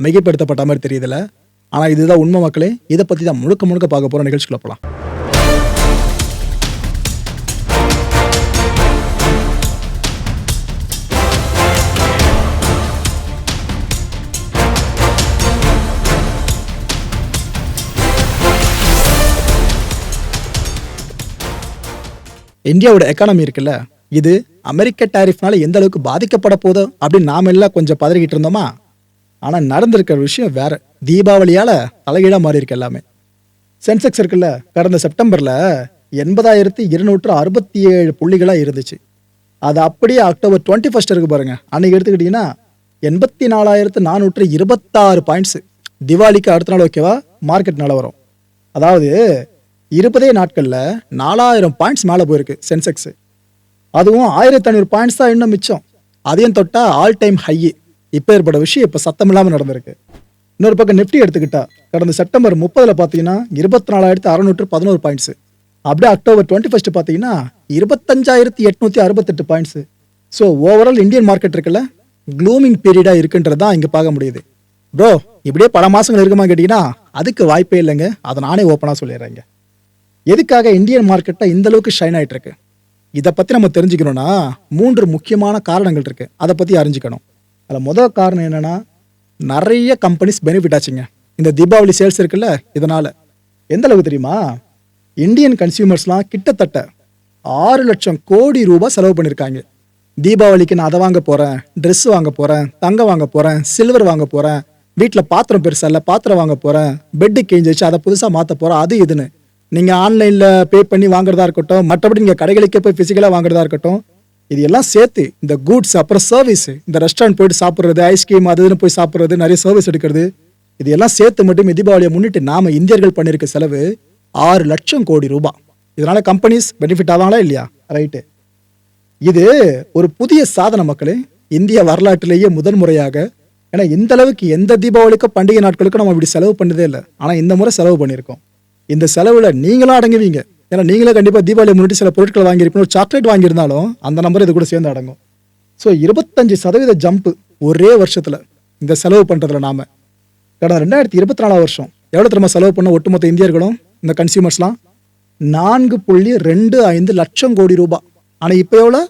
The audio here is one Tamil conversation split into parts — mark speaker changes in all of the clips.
Speaker 1: மிகைப்படுத்தப்பட்ட மாதிரி தெரியுதுல ஆனால் இதுதான் உண்மை மக்களே. இதை பத்தி தான் முழுக்க முழுக்க பார்க்க போற நிகழ்ச்சிக்குள்ள போகலாம் இந்தியாவோட எக்கானமி இருக்குல்ல? இது அமெரிக்க டாரிஃப்னால எந்த அளவுக்கு பாதிக்கப்பட போதோ அப்படின்னு நாம எல்லாம் கொஞ்சம் பதறிக்கிட்டு இருந்தோமா? ஆனால் நடந்திருக்கிற விஷயம் வேற. தீபாவளியால் தலைகீழாக மாறி இருக்கு எல்லாமே. சென்செக்ஸ் இருக்குல்ல கடந்த செப்டம்பரில் எண்பதாயிரத்தி இருநூற்று அறுபத்தி ஏழு புள்ளிகளாக இருந்துச்சு. அது அப்படியே அக்டோபர் டுவெண்ட்டி ஃபஸ்ட் இருக்கு பாருங்க. அன்னைக்கு எடுத்துக்கிட்டிங்கன்னா எண்பத்தி நாலாயிரத்து நானூற்று இருபத்தாறு பாயிண்ட்ஸ் திவாலிக்கு அடுத்த நாள் ஓகேவா மார்க்கெட் நிலவரம் அதாவது இருபதே நாட்களில் நாலாயிரம் பாயிண்ட்ஸ் மேலே போயிருக்கு சென்செக்ஸ் அதுவும் ஆயிரத்தி ஐநூறு பாயிண்ட்ஸ் தான் இன்னும் மிச்சம். அதையும் தொட்டால் ஆல் டைம் ஹையே இப்போ ஏற்பட்ட விஷயம் இப்போ சத்தம் இல்லாமல் நடந்திருக்கு. இன்னொரு பக்கம் நிஃப்டி எடுத்துக்கிட்டா கடந்த செப்டம்பர் முப்பதில் பார்த்தீங்கன்னா இருபத்தி நாலாயிரத்தி அறநூற்று பதினோரு பாயிண்ட்ஸு அப்படியே அக்டோபர் டுவெண்ட்டி ஃபஸ்ட்டு பார்த்தீங்கன்னா இருபத்தஞ்சாயிரத்தி எட்நூற்றி அறுபத்தெட்டு points so overall Indian market இருக்குல்ல க்ளூமிங் பீரியடாக இருக்குன்றது தான் இங்கே பார்க்க முடியுது. ப்ரோ இப்படியே பல மாதங்கள் இருக்குமா கேட்டிங்கன்னா அதுக்கு வாய்ப்பே இல்லைங்க. அதை நானே ஓப்பனாக சொல்லிடுறேங்க. எதுக்காக இந்தியன் மார்க்கெட்டில் இந்த அளவுக்கு ஷைன் ஆகிட்டு இருக்கு? இதை பற்றி நம்ம தெரிஞ்சுக்கணும்னா மூன்று முக்கியமான காரணங்கள் இருக்குது அதை பற்றி அறிஞ்சிக்கணும். அதில் முதல் காரணம் என்னென்னா நிறைய கம்பெனிஸ் பெனிஃபிட் ஆச்சுங்க. இந்த தீபாவளி சேல்ஸ் இருக்குல்ல இதனால். எந்த அளவுக்கு தெரியுமா? இந்தியன் கன்சியூமர்ஸ்லாம் கிட்டத்தட்ட ஆறு லட்சம் கோடி ரூபாய் செலவு பண்ணியிருக்காங்க தீபாவளிக்கு நான் அதை வாங்க போகிறேன் ட்ரெஸ் வாங்க போகிறேன் தங்கம் வாங்க போகிறேன் சில்வர் வாங்க போகிறேன் வீட்டில் பாத்திரம் பெருசா இல்லை பாத்திரம் வாங்க போகிறேன் பெட்டு கிழிஞ்சிச்சு அதை புதுசாக மாற்ற போகிறேன் அது இதுன்னு நீங்கள் ஆன்லைனில் பே பண்ணி வாங்குறதா இருக்கட்டும் மற்றபடி நீங்கள் கடைகளுக்கே போய் ஃபிசிக்கலாக வாங்குறதா இருக்கட்டும் இது எல்லாம் சேர்த்து இந்த கூட்ஸ் அப்புறம் சர்வீஸ் இந்த ரெஸ்டாரண்ட் போயிட்டு சாப்பிட்றது ஐஸ்கிரீம் அது இதுன்னு போய் சாப்பிட்றது நிறைய சர்வீஸ் எடுக்கிறது. இது எல்லாம் சேர்த்து மட்டும் தீபாவளியை முன்னிட்டு நாம இந்தியர்கள் பண்ணியிருக்க செலவு ஆறு லட்சம் கோடி ரூபாய் இதனால கம்பெனிஸ் பெனிஃபிட் ஆவாங்களா இல்லையா? ரைட்டு இது ஒரு புதிய சாதன மக்களே. இந்திய வரலாற்றிலேயே முதன்முறையாக ஏன்னா இந்த அளவுக்கு எந்த தீபாவளிக்கும் பண்டிகை நாட்களுக்கும் நம்ம இப்படி செலவு பண்ணதே இல்லை. ஆனால் இந்த முறை செலவு பண்ணியிருக்கோம். இந்த செலவில் நீங்களும் அடங்குவீங்க. ஏன்னா நீங்களே கண்டிப்பாக தீபாவளி முன்னிட்டு சில பொருட்கள் வாங்கியிருப்பீங்க ஒரு சாக்லேட் வாங்கியிருந்தாலும் அந்த நம்பர் இது கூட சேர்ந்து அடங்கும். ஸோ இருபத்தஞ்சு சதவீத ஜம்ப் ஒரே வருஷத்தில் இந்த செலவு பண்ணுறதுல நாம. கடந்த ரெண்டாயிரத்தி இருபத்தி நாலாம் வருஷம் எவ்வளோ திரும்ப செலவு பண்ண ஒட்டுமொத்த இந்தியர்களும் இந்த கன்சியூமர்ஸ்லாம் நான்கு புள்ளி ரெண்டு ஐந்து லட்சம் கோடி ரூபாய். ஆனால் இப்போ எவ்வளோ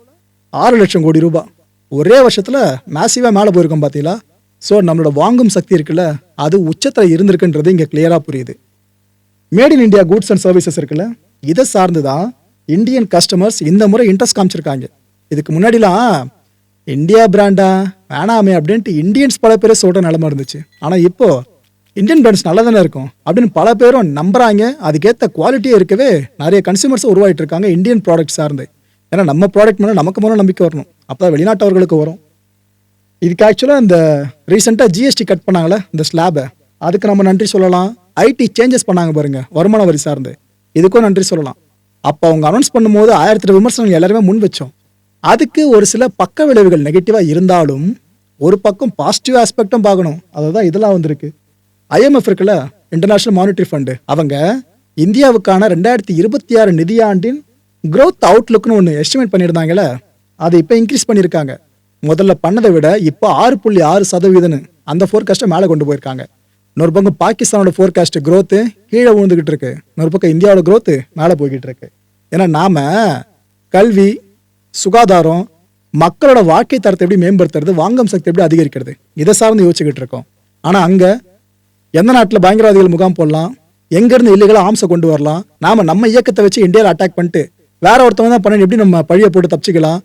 Speaker 1: ஆறு லட்சம் கோடி ரூபாய். ஒரே வருஷத்தில் மேசிவாக மேலே போயிருக்கோம் பார்த்தீங்களா ஸோ நம்மளோட வாங்கும் சக்தி இருக்குல்ல அது உச்சத்தில் இருந்திருக்குன்றது இங்கே கிளியராக புரியுது. Made in India goods and services இருக்குல்ல இதை சார்ந்து தான் இந்தியன் கஸ்டமர்ஸ் இந்த முறை இன்ட்ரெஸ்ட் காமிச்சிருக்காங்க. இதுக்கு முன்னாடிலாம் இந்தியா பிராண்டா வேணாமே அப்படின்ட்டு இந்தியன்ஸ் பல பேர் சொல்கிற நிலமை இருந்துச்சு. ஆனால் இப்போது இந்தியன் பிராண்ட்ஸ் நல்லா தானே இருக்கும்? அப்படின்னு பல பேரும் நம்புறாங்க. அதுக்கேற்ற குவாலிட்டியே இருக்கவே நிறைய கன்சியூமர்ஸ் உருவாகிட்டு இருக்காங்க இந்தியன் ப்ராடக்ட் சார்ந்து. ஏன்னா நம்ம ப்ராடக்ட் மேலே நமக்கு மேலே நம்பிக்கை வரணும். அப்போ தான் வெளிநாட்டவர்களுக்கு வரும். இதுக்கு ஆக்சுவலாக இந்த ரீசெண்டாக ஜிஎஸ்டி கட் பண்ணாங்களே இந்த ஸ்லாபை அதுக்கு நம்ம நன்றி சொல்லலாம். ஐடி சேஞ்சஸ் பண்ணாங்க பாருங்கள் வருமான வரி சார்ந்து. இதுக்கும் நன்றி சொல்லலாம். அப்போ அவங்க அனௌன்ஸ் பண்ணும்போது ஆயிரத்தி விமர்சனங்கள் எல்லாருமே முன் வச்சோம். அதுக்கு ஒரு சில பக்க விளைவுகள் நெகட்டிவாக இருந்தாலும் ஒரு பக்கம் பாசிட்டிவ் ஆஸ்பெக்டும் பார்க்கணும். அதுதான் இதெல்லாம் வந்திருக்கு. ஐஎம்எஃப் இருக்குல்ல இன்டர்நேஷ்னல் மானிட்டரி ஃபண்டு அவங்க இந்தியாவுக்கான ரெண்டாயிரத்தி இருபத்தி ஆறு நிதியாண்டின் க்ரோத் அவுட்லுக்னு ஒன்று எஸ்டிமேட் பண்ணியிருந்தாங்கல்ல அதை இப்போ இன்க்ரீஸ் பண்ணியிருக்காங்க. முதல்ல பண்ணதை விட இப்போ ஆறு புள்ளி ஆறு சதவீதம்னு அந்த ஃபோர்காஸ்ட்டை மேலே கொண்டு போயிருக்காங்க. இன்னொரு பக்கம் பாகிஸ்தானோட ஃபோர்காஸ்ட் க்ரோத்து கீழே விழுந்துகிட்டு இருக்கு. இன்னொரு பக்கம் இந்தியாவோட க்ரோத்து மேலே போய்கிட்டு இருக்கு. ஏன்னா நாம கல்வி சுகாதாரம் மக்களோட வாழ்க்கை தரத்தை எப்படி மேம்படுத்துறது வாங்கும் சக்தி எப்படி அதிகரிக்கிறது இதை சார்ந்து யோசிச்சுக்கிட்டு இருக்கோம். ஆனா அங்க எந்த நாட்டில் பயங்கரவாதிகள் முகாம் போடலாம் எங்கேருந்து இல்லீகலாக ஆம்சை கொண்டு வரலாம் நாம நம்ம இயக்கத்தை வச்சு இந்தியாவில் அட்டாக் பண்ணிட்டு வேற ஒருத்தவங்க தான் பண்ணி எப்படி நம்ம பழிய போட்டு தப்பிச்சுக்கலாம்.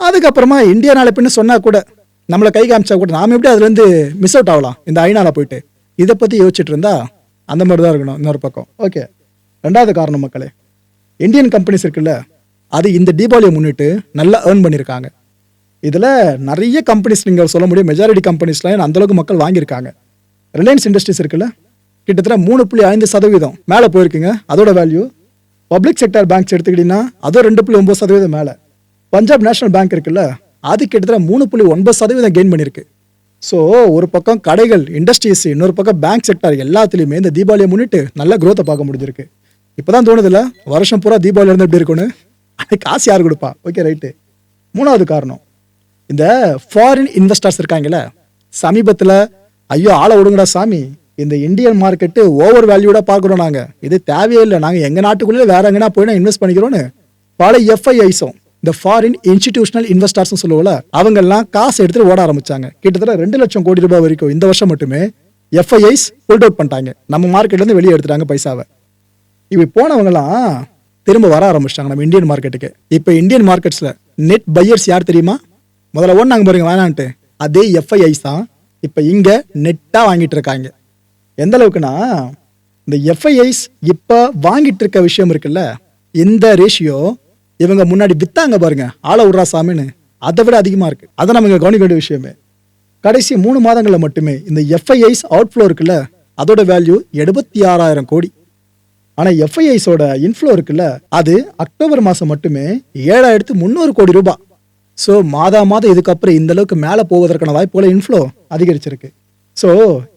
Speaker 1: அதுக்கப்புறமா இந்தியா நாளை பின்னு சொன்னா கூட நம்மளை கை காமிச்சா கூட நாம எப்படி அதுலேருந்து மிஸ் அவுட் ஆகலாம் இந்த ஐநாவில் போயிட்டு. இதை பற்றி யோசிச்சுட்டு இருந்தா அந்த மாதிரி தான் இருக்கணும் இன்னொரு பக்கம். ஓகே ரெண்டாவது காரணம் மக்களே இந்தியன் கம்பெனிஸ் இருக்குல்ல அது இந்த தீபாவளியை முன்னிட்டு நல்லா ஏர்ன் பண்ணியிருக்காங்க. இதில் நிறைய கம்பெனிஸ் நீங்கள் சொல்ல முடியும் மெஜாரிட்டி கம்பெனிஸ்லாம் அந்த அளவுக்கு மக்கள் வாங்கியிருக்காங்க. ரிலையன்ஸ் இண்டஸ்ட்ரீஸ் இருக்குல்ல கிட்டத்தட்ட மூணு புள்ளி ஐந்து சதவீதம் மேலே போயிருக்குங்க அதோட வேல்யூ பப்ளிக் செக்டர் பேங்க்ஸ் எடுத்துக்கிட்டிங்கன்னா அதுவும் ரெண்டு புள்ளி ஒன்பது சதவீதம் மேலே. பஞ்சாப் நேஷனல் பேங்க் இருக்குல்ல அது கிட்டத்தட்ட மூணு புள்ளி ஒன்பது சதவீதம் கெயின் பண்ணியிருக்கு. ஸோ ஒரு பக்கம் கடைகள் இண்டஸ்ட்ரீஸ் இன்னொரு பக்கம் பேங்க் செக்டர் எல்லாத்துலேயுமே இந்த தீபாவளியை முன்னிட்டு நல்ல குரோத்தை பார்க்க முடிஞ்சிருக்கு. இப்போதான் தோணுதுல வருஷம் பூரா தீபாவளி இருந்து எப்படி இருக்கும்னு? அதுக்கு காசு யார் கொடுப்பா? ஓகே ரைட்டு மூணாவது காரணம். இந்த ஃபாரின் இன்வெஸ்டர்ஸ் இருக்காங்கல்ல சமீபத்தில் ஐயோ ஆளை விடுங்கடா சாமி. இந்த இந்தியன் மார்க்கெட்டு ஓவர் வேல்யூடாக பார்க்குறோம் நாங்கள் இது தேவையே இல்லை. நாங்கள் எங்கள் நாட்டுக்குள்ளே வேற எங்கன்னா போய் இன்வெஸ்ட் பண்ணிக்கிறோன்னு பல எஃப்ஐஐஸும் இந்த ஃபாரின் இன்ஸ்டிடியூஷனல் இன்வெஸ்டர்ஸ் சொல்லுவோம்ல அவங்கெல்லாம் காசு எடுத்துட்டு ஓட ஆரம்பிச்சாங்க. கிட்டத்தட்ட ரெண்டு லட்சம் கோடி ரூபாய் வரைக்கும் இந்த வருஷம் மட்டுமே எஃப்ஐஐஸ் ஹோல்ட் அவுட் பண்ணிட்டாங்க. நம்ம மார்க்கெட்லேருந்து வெளியே எடுத்துட்டாங்க பைசாவை. இப்படி போனவங்கலாம் திரும்ப வர ஆரம்பிச்சிட்டாங்க நம்ம இந்தியன் மார்க்கெட்டுக்கு இப்போ இந்தியன் மார்க்கெட்ஸில் நெட் பையர்ஸ் யார் தெரியுமா? முதல்ல ஒன்று நாங்கள் பாருங்க வேணான்ட்டு. அதே எஃப்ஐஐஸ் தான் இப்போ இங்கே நெட்டாக வாங்கிட்டு இருக்காங்க. எந்த அளவுக்குன்னா இந்த எஃப்ஐஐஸ் இப்போ வாங்கிட்டு இருக்க விஷயம் இருக்குல்ல இந்த ரேஷியோ இவங்க முன்னாடி வித்தாங்க பாருங்க. ஆள விட்றா சாமின்னு. அதை விட அதிகமாக இருக்கு. அதை நம்ம இங்கே கவனிக்க வேண்டிய விஷயமே. கடைசி மூணு மாதங்களில் மட்டுமே இந்த எஃப்ஐஐஸ் அவுட்ஃப்ளோ இருக்குல்ல அதோட வேல்யூ எழுபத்தி ஆறாயிரம் கோடி. ஆனால் எஃப்ஐஐஸோட இன்ஃப்ளோ இருக்குல்ல அது அக்டோபர் மாதம் மட்டுமே ஏழாயிரத்து முந்நூறு கோடி ரூபாய் ஸோ மாதா மாதம் இதுக்கப்புறம் இந்த அளவுக்கு மேலே போவதற்கான வாய்ப்புகளை இன்ஃப்ளோ அதிகரிச்சிருக்கு. ஸோ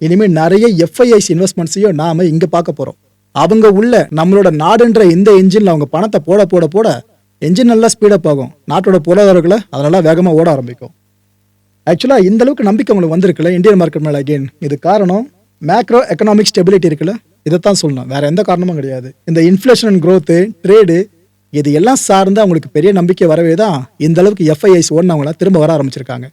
Speaker 1: இனிமேல் நிறைய எஃப்ஐஐஸ் இன்வெஸ்ட்மெண்ட்ஸையும் நாம இங்கே பார்க்க போகிறோம் அவங்க உள்ள நம்மளோட நாடுன்ற இந்த என்ஜினில் அவங்க பணத்தை போட போட போட என்ஜின் நல்லா ஸ்பீடப் ஆகும். நாட்டோட பொருளாதாரங்களை அதெல்லாம் வேகமாக ஓட ஆரம்பிக்கும். ஆக்சுவலாக இந்த அளவுக்கு நம்பிக்கை உங்களுக்கு வந்திருக்குல்ல இந்தியன் மார்க்கெட் மேலே அகெயின் இது காரணம் மேக்ரோ எக்கனாமிக் ஸ்டெபிலிட்டி இருக்குல்ல இதைத்தான் சொல்லணும். வேற எந்த காரணமும் கிடையாது. இந்த இன்ஃப்ளேஷன் அண்ட் க்ரோத்து ட்ரேடு இது எல்லாம் சார்ந்து அவங்களுக்கு பெரிய நம்பிக்கை வரவே தான் இந்த அளவுக்கு எஃப்ஐஐஸ் ஓடினவங்களாம் திரும்ப வர ஆரம்பிச்சிருக்காங்க.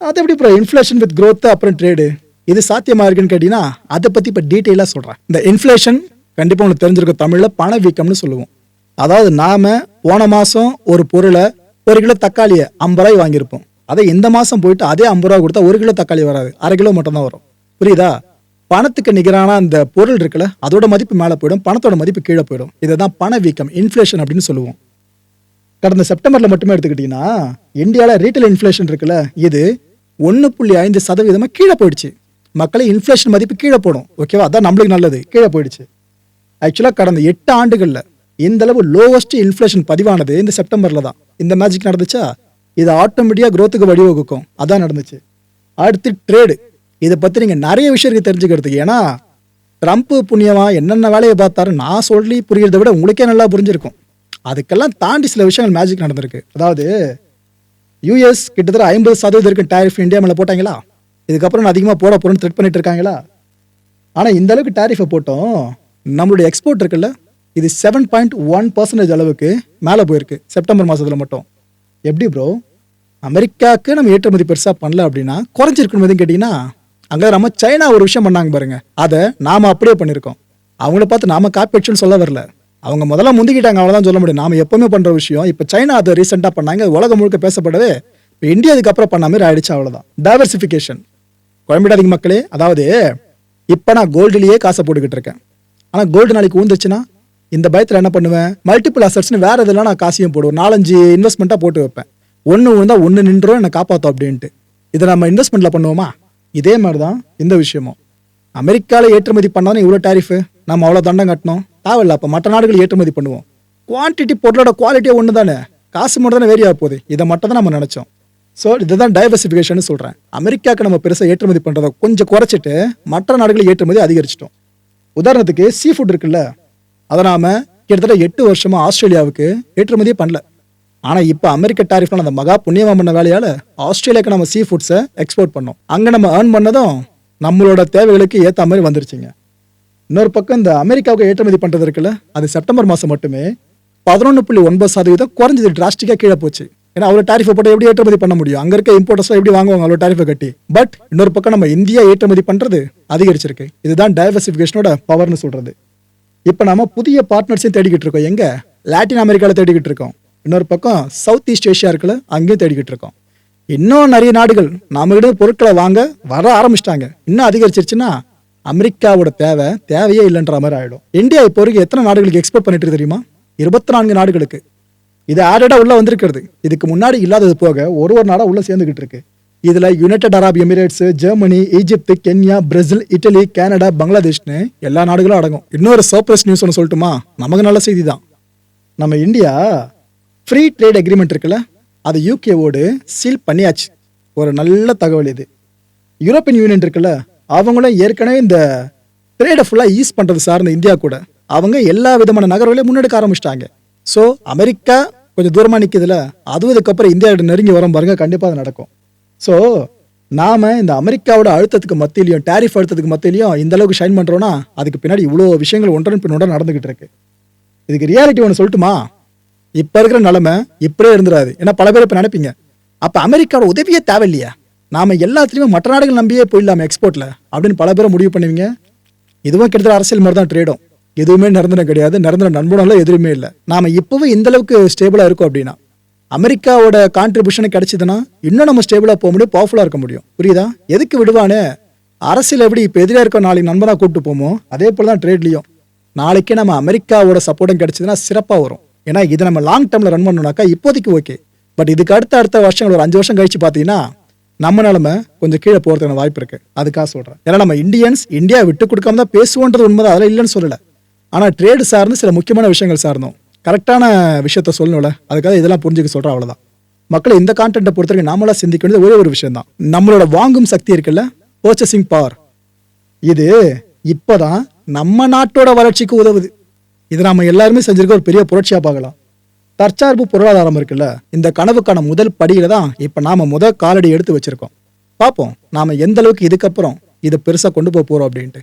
Speaker 1: அது எப்படி இப்போ இன்ஃப்ளேஷன் வித் க்ரோத்து அப்புறம் ட்ரேடு இது சாத்தியமாக இருக்குன்னு கேட்டிங்கன்னா அதை பற்றி இப்போ டீட்டெயிலாக சொல்கிறேன் இந்த இன்ஃப்ளேஷன் கண்டிப்பாக உங்களுக்கு தெரிஞ்சிருக்கும் தமிழில் பணவீக்கம்னு சொல்லுவோம். அதாவது நாம போன மாதம் ஒரு பொருளை ஒரு கிலோ தக்காளியை ஐம்பது ரூபாய் வாங்கியிருப்போம். அதை இந்த மாதம் போயிட்டு அதே ஐம்பது ரூபா கொடுத்தா ஒரு கிலோ தக்காளி வராது. அரை கிலோ மட்டும் தான் வரும். புரியுதா? பணத்துக்கு நிகரான அந்த பொருள் இருக்குல்ல அதோட மதிப்பு மேலே போயிடும் பணத்தோட மதிப்பு கீழே போயிடும். இதுதான் பணவீக்கம் இன்ஃப்ளேஷன் அப்படின்னு சொல்லுவோம். கடந்த செப்டம்பர்ல மட்டுமே எடுத்துக்கிட்டீங்கன்னா இந்தியாவில் ரீட்டைல் இன்ஃப்ளேஷன் இருக்குல்ல இது ஒன்று புள்ளி ஐந்து சதவீதமாக கீழே போயிடுச்சு. மக்களை இன்ஃப்ளேஷன் மதிப்பு கீழே போடும். ஓகேவா? அதான் நம்மளுக்கு நல்லது. கீழே போயிடுச்சு. ஆக்சுவலாக கடந்த எட்டு ஆண்டுகளில் இந்த அளவு லோவஸ்ட் இன்ஃப்ளேஷன் பதிவானது இந்த செப்டம்பரில் தான். இந்த மேஜிக் நடந்துச்சா? இது ஆட்டோமேட்டிக்காக க்ரோத்துக்கு வழிவகுக்கும். அதான் நடந்துச்சு. அடுத்து ட்ரேடு இதை பற்றி நீங்கள் நிறைய விஷயம் தெரிஞ்சுக்கிறதுக்கு. ஏன்னா ட்ரம்ப்பு புண்ணியமாக என்னென்ன வேலையை பார்த்தாரு நான் சொல்லி புரிகிறத விட உங்களுக்கே நல்லா புரிஞ்சிருக்கும். அதுக்கெல்லாம் தாண்டி சில விஷயங்கள் மேஜிக் நடந்திருக்கு. அதாவது யூஎஸ் கிட்டத்தட்ட ஐம்பது சதவீதம் இருக்கும் டேரிஃப் இந்தியா மேலே போட்டாங்களா? இதுக்கப்புறம் நான் அதிகமாக போட போகிறேன்னு த்ரெட் பண்ணிட்டு இருக்காங்களா? ஆனால் இந்த அளவுக்கு டேரிஃபை போட்டோம். நம்மளுடைய எக்ஸ்போர்ட் இருக்குல்ல? இது செவன் பாயிண்ட் ஒன் பர்சன்டேஜ் அளவுக்கு மேலே போயிருக்கு செப்டம்பர் மாதத்தில் மட்டும். எப்படி ப்ரோ அமெரிக்காவுக்கு நம்ம ஏற்றுமதி பெருசாக பண்ணல அப்படின்னா குறைஞ்சிருக்கணும் எதுவும் கேட்டிங்கன்னா அங்கே நம்ம சைனா ஒரு விஷயம் பண்ணாங்க பாருங்க. அதை நாம் அப்படியே பண்ணியிருக்கோம் அவங்கள பார்த்து நாம காப்பி அடிச்சுன்னு சொல்ல வரல. அவங்க முதல்ல முந்திக்கிட்டாங்க அவ்வளோதான் சொல்ல முடியும். நாம எப்பவுமே பண்ணுற விஷயம் இப்போ சைனா அதை ரீசெண்டாக பண்ணாங்க உலகம் முழுக்க பேசப்படவே இப்போ இந்தியா இதுக்கப்புறம் பண்ண மாதிரி ஆயிடுச்சு அவ்வளோதான் டைவர்சிஃபிகேஷன் குழம்பிடாதீங்க மக்களே. அதாவது இப்போ நான் கோல்டுலேயே காசை போட்டுக்கிட்டு இருக்கேன். ஆனால் கோல்டு நாளைக்கு ஊந்துச்சுன்னா இந்த பயத்தில் என்ன பண்ணுவேன்? மல்டிபிள் அசட்ஸ்னு வேற இதெல்லாம் நான் காசையும் போடுவேன். நாலஞ்சு இன்வெஸ்ட்மெண்ட்டாக போட்டு வைப்பேன். ஒன்று விழுந்தா ஒன்று நின்றோம் என்னை காப்பாற்றும் அப்படின்ட்டு. இதை நம்ம இன்வெஸ்ட்மெண்ட்டில் பண்ணுவோமா? இதே மாதிரி தான் இந்த விஷயமும். அமெரிக்காவில் ஏற்றுமதி பண்ணாலும் இவ்வளோ டேரிஃபு நம்ம அவ்வளோ தண்டம் கட்டணும். தேவையில்ல அப்போ மற்ற நாடுகள் ஏற்றுமதி பண்ணுவோம். குவான்டிட்டி பொருளோட குவாலிட்டியே ஒன்று தானே காசு மட்டும் தானே வேரியாக போகுது. இதை மட்டும் தான் நம்ம நினச்சோம். ஸோ இதுதான் டைவர்சிஃபிகேஷன் சொல்கிறேன் அமெரிக்காவுக்கு நம்ம பெருசாக ஏற்றுமதி பண்ணுறதை கொஞ்சம் குறைச்சிட்டு மற்ற நாடுகளை ஏற்றுமதி அதிகரிச்சிட்டோம். உதாரணத்துக்கு சீ ஃபுட் இருக்குல்ல? அதை நாம கிட்டத்தட்ட எட்டு வருஷமா ஆஸ்திரேலியாவுக்கு ஏற்றுமதியே பண்ணல. ஆனால் இப்போ அமெரிக்க டாரிஃப்ல அந்த மகா புண்ணியமா பண்ண வேலையால் ஆஸ்திரேலியாவுக்கு நம்ம சீ ஃபுட்ஸை எக்ஸ்போர்ட் பண்ணோம். அங்கே நம்ம ஏர்ன் பண்ணதும் நம்மளோட தேவைகளுக்கு ஏற்ற மாதிரி வந்துருச்சுங்க. இன்னொரு பக்கம் இந்த அமெரிக்காவுக்கு ஏற்றுமதி பண்ணுறது இருக்குல்ல அது செப்டம்பர் மாதம் மட்டுமே பதினொன்று புள்ளி ஒன்பது சதவீதம் குறைஞ்சது டிராஸ்டிக்காக கீழே போச்சு. ஏன்னா அவ்வளோ டாரிஃபை போட்டு எப்படி ஏற்றுமதி பண்ண முடியும்? அங்கே இருக்க இம்போர்ட்டர்ஸ்லாம் எப்படி வாங்குவாங்க அவ்வளோ டாரிஃபை கட்டி? பட் இன்னொரு பக்கம் நம்ம இந்தியா ஏற்றுமதி பண்ணுறது அதிகரிச்சிருக்கு. இதுதான் டைவர்சிஃபிகேஷனோட பவர்னு சொல்கிறது இப்போ நாம புதிய பார்ட்னர்ஸையும் தேடிக்கிட்டு இருக்கோம். எங்க? லாட்டின் அமெரிக்காவில் தேடிக்கிட்டு இருக்கோம். இன்னொரு பக்கம் சவுத் ஈஸ்ட் ஏஷியா இருக்குல்ல அங்கேயும் தேடிக்கிட்டு இருக்கோம். இன்னும் நிறைய நாடுகள் நம்மகிட்ட பொருட்களை வாங்க வர ஆரம்பிச்சிட்டாங்க. இன்னும் அதிகரிச்சிருச்சுன்னா அமெரிக்காவோட தேவை தேவையே இல்லைன்ற மாதிரி ஆகிடும் இந்தியா இப்போ வரைக்கும் எத்தனை நாடுகளுக்கு எக்ஸ்போர்ட் பண்ணிட்டு தெரியுமா? இருபத்தி நான்கு நாடுகளுக்கு. இது ஆடடா உள்ள வந்திருக்கிறது. இதுக்கு முன்னாடி இல்லாதது போக ஒரு ஒரு நாடா உள்ள சேர்ந்துகிட்டு இருக்கு. இதில் United Arab Emirates Germany Egypt Kenya Brazil Italy Canada பங்களாதேஷ்னு எல்லா நாடுகளும் அடங்கும். இன்னொரு சர்ப்ரைஸ் நியூஸ் ஒன்று சொல்லட்டுமா? நமக்கு நல்ல செய்தி தான். நம்ம இந்தியா ஃப்ரீ ட்ரேட் அக்ரிமெண்ட் இருக்குல்ல அதை யூகேவோடு சீல் பண்ணியாச்சு. ஒரு நல்ல தகவல் இது. யூரோப்பியன் யூனியன் இருக்குல்ல அவங்களும் ஏற்கனவே இந்த ட்ரேடை ஃபுல்லாக ஈஸ் பண்ணுறது சார்ந்த இந்தியா கூட அவங்க எல்லா விதமான நகர்வுகளையும் முன்னெடுக்க ஆரம்பிச்சிட்டாங்க. ஸோ அமெரிக்கா கொஞ்சம் தூரமாக நிற்கிதுல அதுவும் இதுக்கப்புறம் இந்தியாவோட நெருங்கி வரும் பாருங்க கண்டிப்பாக அது நடக்கும். ஸோ நாம இந்த அமெரிக்காவோட அழுத்தத்துக்கு மத்தியிலையும் டேரிஃப் அழுத்தத்துக்கு மத்தியிலையும் இந்த அளவுக்கு ஷைன் பண்ணுறோன்னா அதுக்கு பின்னாடி இவ்வளோ விஷயங்கள் ஒன்றன் பின்னோட நடந்துகிட்டு இருக்கு. இதுக்கு ரியாலிட்டி ஒன்று சொல்லட்டுமா? இப்போ இருக்கிற நிலமை இப்படியே இருந்துடாது ஏன்னா பல பேர் இப்போ நினைப்பீங்க. அப்போ அமெரிக்காவோட உதவியே தேவையில்லையா? நாம எல்லாத்துலேயுமே மற்ற நாடுகள் நம்பியே போயிடலாம் எக்ஸ்போர்ட்டில் அப்படின்னு பல பேரை முடிவு பண்ணுவீங்க. இதுவும் கிட்டத்தட்ட அரசியல் மாதிரி தான் ட்ரேடும் எதுவுமே நிரந்தரம் கிடையாது. நிரந்தர நண்பனால எதுவுமே இல்லை. நாம இப்போவே இந்த அளவுக்கு ஸ்டேபிளாக இருக்கும் அப்படின்னா அமெரிக்காவோட கான்ட்ரிபியூஷன் கிடைச்சதுன்னா இன்னும் நம்ம ஸ்டேபிளாக போக முடியும் பவர்ஃபுல்லாக இருக்க முடியும். புரியுதா? எதுக்கு விடுவானு அரசியல் எப்படி இப்போ எதிராக இருக்க நாளைக்கு நண்பனாக கூப்பிட்டு போமோ அதே போல் தான் ட்ரேட்லையும் நாளைக்கே நம்ம அமெரிக்காவோட சப்போர்ட்டும் கிடைச்சதுன்னா சிறப்பாக வரும். ஏன்னா இதை நம்ம லாங் டேர்மில் ரன் பண்ணணும்னாக்கா இப்போதைக்கு ஓகே பட் இதுக்கு அடுத்த அடுத்த வருஷங்கள் ஒரு அஞ்சு வருஷம் கழிச்சு பார்த்தீங்கன்னா நம்ம நிலமை கொஞ்சம் கீழே போகிறதுக்கான வாய்ப்பு இருக்கு. அதுக்காக சொல்கிறேன் ஏன்னா நம்ம இந்தியன்ஸ் இந்தியா விட்டு கொடுக்காம தான் பேசுவோன்றது உண்மைதான். அதெல்லாம் இல்லைன்னு சொல்லலை. ஆனால் ட்ரேடு சார்ந்து சில முக்கியமான விஷயங்கள் சார்ந்தோம். கரெக்டான விஷயத்த சொல்லணும்ல. அதுக்காக இதெல்லாம் புரிஞ்சுக்க சொல்கிறேன் அவ்வளோதான் மக்களை இந்த கான்டென்ட்டை பொறுத்தவரைக்கும் நாமளாக சிந்திக்க வேண்டியது ஒரே ஒரு விஷயம் தான் நம்மளோட வாங்கும் சக்தி இருக்குல்ல பர்ச்சேசிங் பவர் இது இப்போதான் நம்ம நாட்டோட வளர்ச்சிக்கு உதவுது. இது நாம் எல்லாருமே செஞ்சிருக்க ஒரு பெரிய புரட்சியா பார்க்கலாம். தற்சார்பு பொருளாதாரம் இருக்குல்ல இந்த கனவுக்கான முதல் படியில தான் இப்போ நாம முதல் காலடி எடுத்து வச்சிருக்கோம். பார்ப்போம் நாம எந்த அளவுக்கு இதுக்கப்புறம் இதை பெருசாக கொண்டு போக போகிறோம் அப்படின்ட்டு.